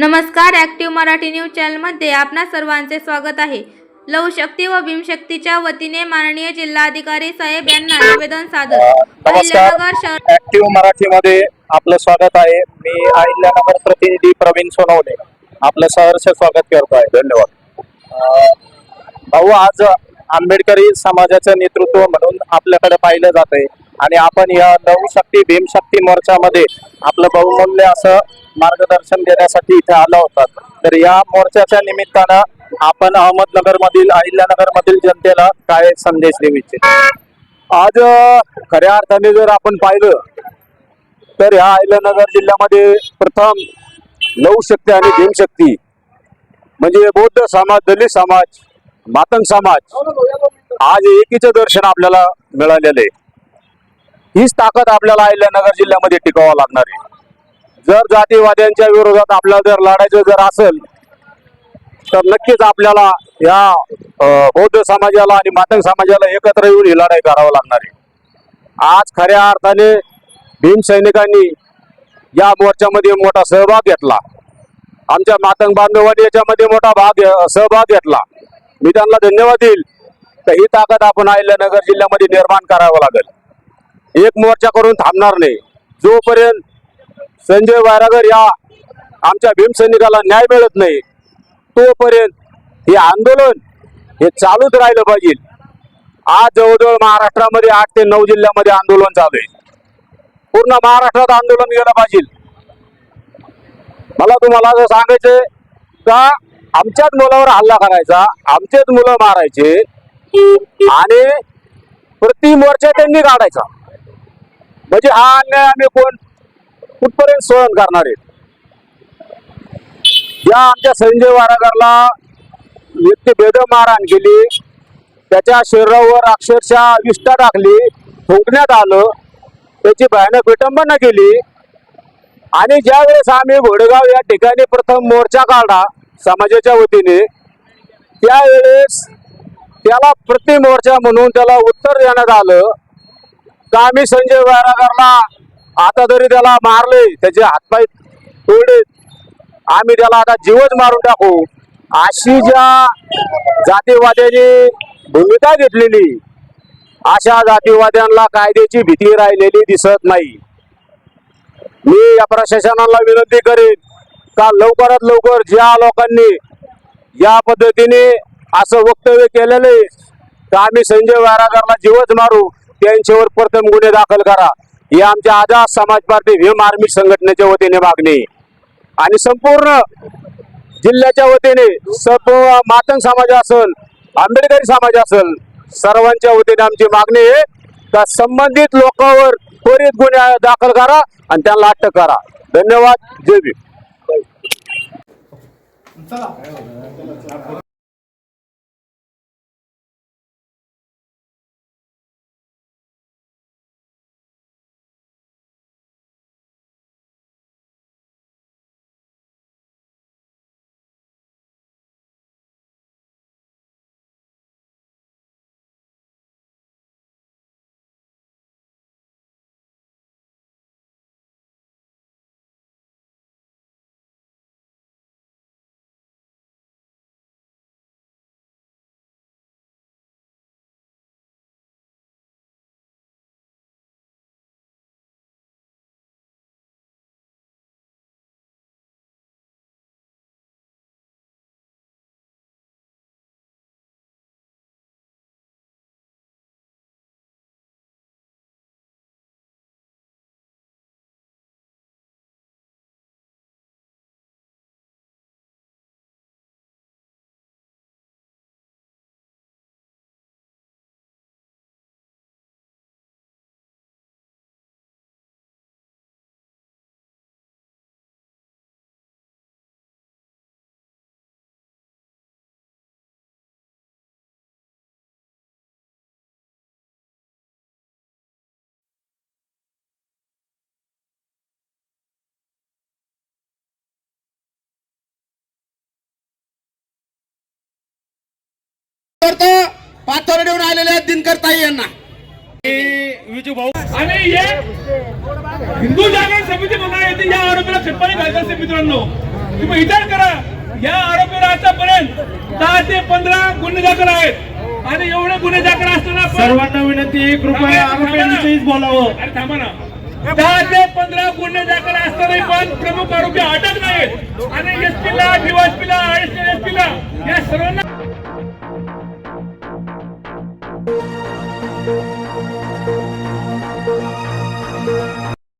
नमस्कार active Marathi news चॅनलमध्ये आपणा सर्वांचे स्वागत आहे. लवशक्ती व भीमशक्तीच्या वतीने माननीय जिल्हाधिकारी साहेब यांना निवेदन सादर. नमस्कार. ऍक्टिव्ह मराठीमध्ये आपलं स्वागत आहे. मी अहिल्यानगर प्रतिनिधी प्रवीण सोनवणे आपलं सहर्ष स्वागत करतो आहे धन्यवाद भाऊ आज आंबेडकरी समाजाचं नेतृत्व म्हणून आपल्याकडे पाहिलं जात आहे आणि आपण या नवशक्ती भीमशक्ती मोर्चामध्ये आपलं बहुमूल्य असं मार्गदर्शन देण्यासाठी इथे आला होता. तर या मोर्चाच्या निमित्तानं आपण अहमदनगर मधील अहिल्यानगर मधील जनतेला काय संदेश देऊ इच्छितो? आज खऱ्या अर्थाने जर आपण पाहिलं तर ह्या अहिल्यानगर जिल्ह्यामध्ये प्रथम नवशक्ती आणि भीमशक्ती म्हणजे बौद्ध समाज दलित समाज मातंग समाज आज एकीचं दर्शन आपल्याला मिळालेलं आहे. हीच ताकद आपल्याला अहिल्यानगर जिल्ह्यामध्ये टिकावं लागणार आहे. जर जातीवाद्यांच्या विरोधात आपल्याला जर लढायचं जर असेल तर नक्कीच आपल्याला या बौद्ध समाजाला आणि मातंग समाजाला एकत्र येऊन ही लढाई करावं लागणार आहे. आज खऱ्या अर्थाने भीम सैनिकांनी या मोर्चामध्ये मोठा सहभाग घेतला. आमच्या मातंग बांधवांनी याच्यामध्ये मोठा भाग घे- सहभाग घेतला. मी त्यांना धन्यवाद देईल. तर ही ताकद आपण अहिल्यानगर जिल्ह्यामध्ये निर्माण करावं लागेल. एक मोर्चा करून थांबणार नाही. जोपर्यंत संजय वायरागर या आमच्या भीमसैनिकाला न्याय मिळत नाही. तोपर्यंत हे आंदोलन हे चालूच राहिलं पाहिजे. आज जवळजवळ महाराष्ट्रामध्ये आठ ते नऊ जिल्ह्यामध्ये आंदोलन चालू आहे पूर्ण महाराष्ट्रात आंदोलन गेलं पाहिजे. मला तुम्हाला असं सांगायचंय का आमच्याच मुलावर हल्ला करायचा आमचेच मुलं मारायचे आणि प्रतिमोर्चा त्यांनी काढायचा. म्हणजे हा अन्याय आम्ही कोण कुठपर्यंत सहन करणार आहेत? या आमच्या संजय वारागरला इतकी मारहाण केली. त्याच्या शरीरावर अक्षरशः विष्ठा टाकली. थुंकण्यात आलं. त्याची भयानक विटंबना केली. आणि ज्यावेळेस आम्ही घोडेगाव या ठिकाणी प्रथम मोर्चा काढला समाजाच्या वतीने त्यावेळेस त्याला प्रति मोर्चा म्हणून त्याला उत्तर देण्यात आलं. का आम्ही संजय वारागरला आता जरी त्याला मारले त्याचे हातपाय तोडले आम्ही त्याला आता जीवच मारून टाकू. अशी ज्या जातीवाद्यांनी भूमिका घेतलेली अशा जातीवाद्यांना कायद्याची भीती राहिलेली दिसत नाही. मी या प्रशासनाला विनंती करेन का लवकरात लवकर ज्या लोकांनी या पद्धतीने असं वक्तव्य केलेलं आहे तर आम्ही संजय वारागरला जीवच मारू त्यांच्यावर प्रथम गुन्हे दाखल करा. ही आमच्या आझाद समाज पार्टी भीम आर्मी संघटनेच्या वतीने मागणी. आणि संपूर्ण जिल्ह्याच्या वतीने सर्व मातंग समाज असेल आंबेडकरी समाज असेल सर्वांच्या वतीने आमची मागणी आहे का संबंधित लोकांवर त्वरित गुन्हे दाखल करा आणि त्यांना अटक करा. धन्यवाद. जय भीम. करतो पाथर देऊन आलेले आहेत दिनकर ताई यांना. आणि हे हिंदू जागरण समिती म्हणा येते या आरोपीला खटपाणी घालत असते मित्रांनो. तुम्ही विचार करा या आरोपीवर आतापर्यंत दहा ते पंधरा गुन्हे दाखल आहेत. आणि एवढे गुन्हे दाखल असताना सर्वांना विनंती आहे, कृपया आरोपींविषयीच बोलावं. अरे थांबा ना. दहा ते पंधरा गुन्हे दाखल असतानाही पण प्रमुख आरोपी अटक नाहीत. आणि एसपीला डीवायसपीला